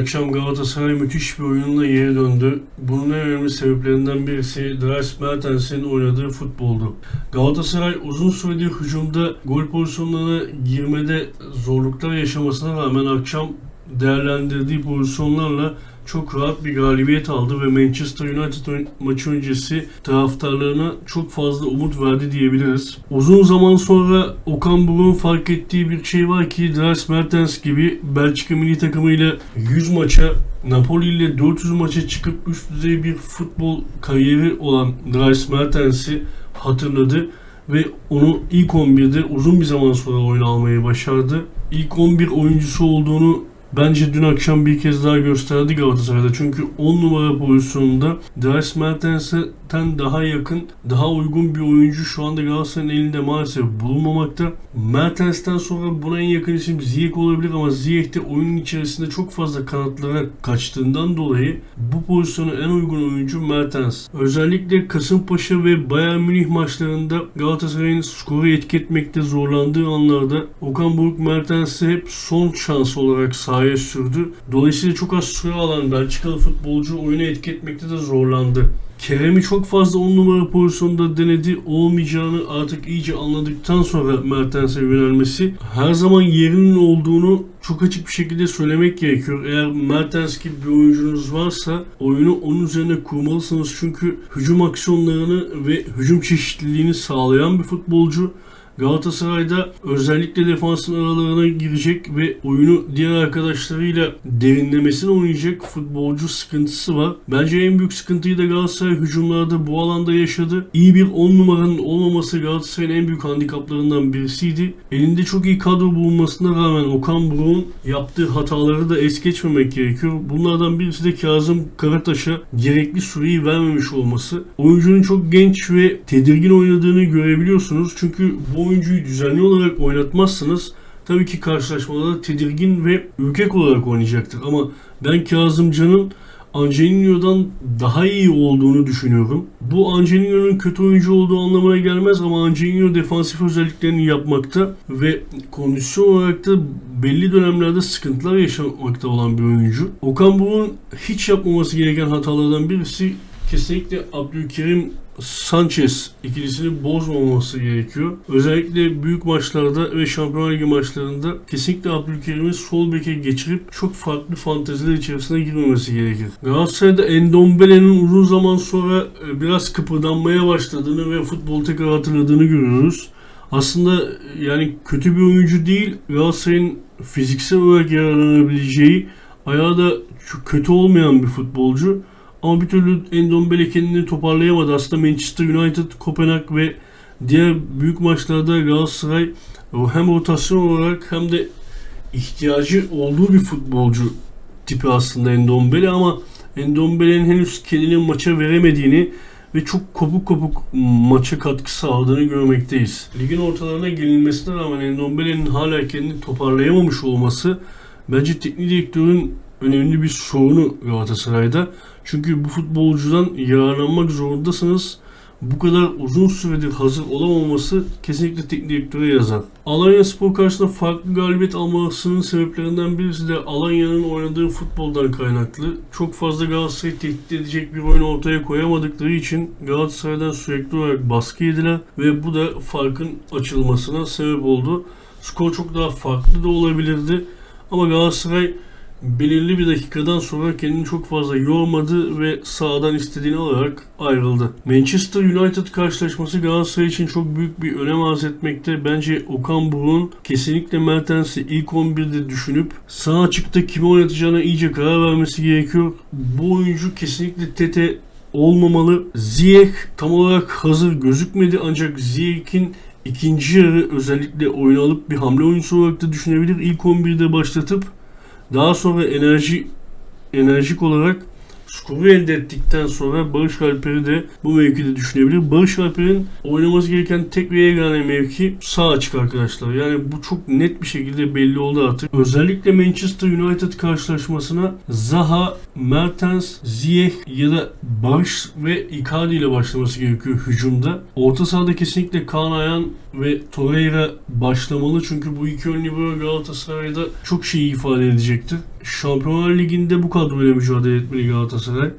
Akşam Galatasaray müthiş bir oyunla geri döndü. Bunun en önemli sebeplerinden birisi Dries Mertens'in oynadığı futboldu. Galatasaray uzun süredir hücumda gol pozisyonlarına girmede zorluklar yaşamasına rağmen akşam değerlendirdiği pozisyonlarla çok rahat bir galibiyet aldı ve Manchester United maçı öncesi taraftarlarına çok fazla umut verdi diyebiliriz. Uzun zaman sonra Okan Buruk'un fark ettiği bir şey var ki Dries Mertens gibi Belçika milli takımıyla 100 maça Napoli ile 400 maça çıkıp üst düzey bir futbol kariyeri olan Dries Mertens'i hatırladı ve onu ilk 11'de uzun bir zaman sonra oyuna almayı başardı. İlk 11 oyuncusu olduğunu bence dün akşam bir kez daha gösterdi Galatasaray'da. Çünkü 10 numara pozisyonunda Dries Mertens'ten daha yakın, daha uygun bir oyuncu şu anda Galatasaray'ın elinde maalesef bulunmamakta. Mertens'ten sonra buna en yakın isim Ziyech olabilir ama Ziyech de oyunun içerisinde çok fazla kanatlara kaçtığından dolayı bu pozisyona en uygun oyuncu Mertens. Özellikle Kasımpaşa ve Bayern Münih maçlarında Galatasaray'ın skoru etki etmekte zorlandığı anlarda Okan Buruk Mertens'i hep son şans olarak sahaya sürdü. Dolayısıyla çok az süre alan Belçikalı futbolcu oyunu etki de zorlandı. Kerem'i çok fazla 10 numara pozisyonda denedi. Olmayacağını artık iyice anladıktan sonra Mertens'e yönelmesi her zaman yerinin olduğunu çok açık bir şekilde söylemek gerekiyor. Eğer Mertens gibi bir oyuncunuz varsa oyunu onun üzerine kurmalısınız. Çünkü hücum aksiyonlarını ve hücum çeşitliliğini sağlayan bir futbolcu. Galatasaray'da özellikle defansın aralarına girecek ve oyunu diğer arkadaşlarıyla derinlemesine oynayacak futbolcu sıkıntısı var. Bence en büyük sıkıntıyı da Galatasaray hücumlarda bu alanda yaşadı. İyi bir 10 numaranın olmaması Galatasaray'ın en büyük handikaplarından birisiydi. Elinde çok iyi kadro bulunmasına rağmen Okan Buruk'un yaptığı hataları da es geçmemek gerekiyor. Bunlardan birisi de Kazım Karataş'a gerekli süreyi vermemiş olması. Oyuncunun çok genç ve tedirgin oynadığını görebiliyorsunuz. Çünkü bu oyuncuyu düzenli olarak oynatmazsanız tabii ki karşılaşmalarda tedirgin ve ürkek olarak oynayacaktır. Ama ben Kazımcan'ın Angelino'dan daha iyi olduğunu düşünüyorum. Bu Angelino'nun kötü oyuncu olduğu anlamına gelmez ama Angelino defansif özelliklerini yapmakta ve kondisyon olarak da belli dönemlerde sıkıntılar yaşamakta olan bir oyuncu. Okan Buruk'un hiç yapmaması gereken hatalardan birisi kesinlikle Abdülkerim Sanchez ikilisini bozmaması gerekiyor. Özellikle büyük maçlarda ve Şampiyonlar Ligi maçlarında kesinlikle Abdülkerim'i sol beke geçirip çok farklı fanteziler içerisine girmemesi gerekir. Galatasaray'da Endombele'nin uzun zaman sonra e, biraz kıpırdanmaya başladığını ve futbolu tekrar hatırladığını görüyoruz. Aslında yani kötü bir oyuncu değil. Galatasaray'ın fiziksel olarak yararlanabileceği ayağı da kötü olmayan bir futbolcu. Ama bir türlü Endombele kendini toparlayamadı. Aslında Manchester United, Kopenhag ve diğer büyük maçlarda Galatasaray hem rotasyon olarak hem de ihtiyacı olduğu bir futbolcu tipi aslında Endombele ama Endombele'nin henüz kendini maça veremediğini ve çok kopuk kopuk maça katkı sağladığını görmekteyiz. Ligin ortalarına gelinmesine rağmen Endombele'nin hala kendini toparlayamamış olması bence teknik direktörün önemli bir sorunu Galatasaray'da. Çünkü bu futbolcudan yararlanmak zorundasınız. Bu kadar uzun süredir hazır olamaması kesinlikle teknik direktöre yazar. Alanya Spor karşısında farklı galibiyet almasının sebeplerinden birisi de Alanya'nın oynadığı futboldan kaynaklı. Çok fazla Galatasaray'ı tehdit edecek bir oyun ortaya koyamadıkları için Galatasaray'dan sürekli olarak baskı yediler ve bu da farkın açılmasına sebep oldu. Skor çok daha farklı da olabilirdi ama Galatasaray belirli bir dakikadan sonra kendini çok fazla yormadı ve sağdan istediğini alarak ayrıldı. Manchester United karşılaşması Galatasaray için çok büyük bir önem arz etmekte. Bence Okan Buruk'un kesinlikle Mertens'i ilk 11'de düşünüp sağ açıkta kimi oynatacağına iyice karar vermesi gerekiyor. Bu oyuncu kesinlikle Tete olmamalı. Ziyech tam olarak hazır gözükmedi ancak Ziyech'in ikinci yarı özellikle oyunu alıp bir hamle oyuncusu olarak da düşünebilir. İlk 11'de başlatıp daha sonra enerji enerjik olarak skoru elde ettikten sonra Barış Alper'i de bu mevkide düşünebilir. Barış Alper'in oynaması gereken tek ve yegane mevki sağ açık arkadaşlar. Yani bu çok net bir şekilde belli oldu artık. Özellikle Manchester United karşılaşmasına Zaha, Mertens, Ziyech ya da Barış ve Icardi ile başlaması gerekiyor hücumda. Orta sahada kesinlikle Kaan Ayhan ve Torreira başlamalı çünkü bu iki ön libero Galatasaray'da çok şey ifade edecektir. Şampiyonlar Ligi'nde bu kadroyla mücadele etmeli Galatasaray.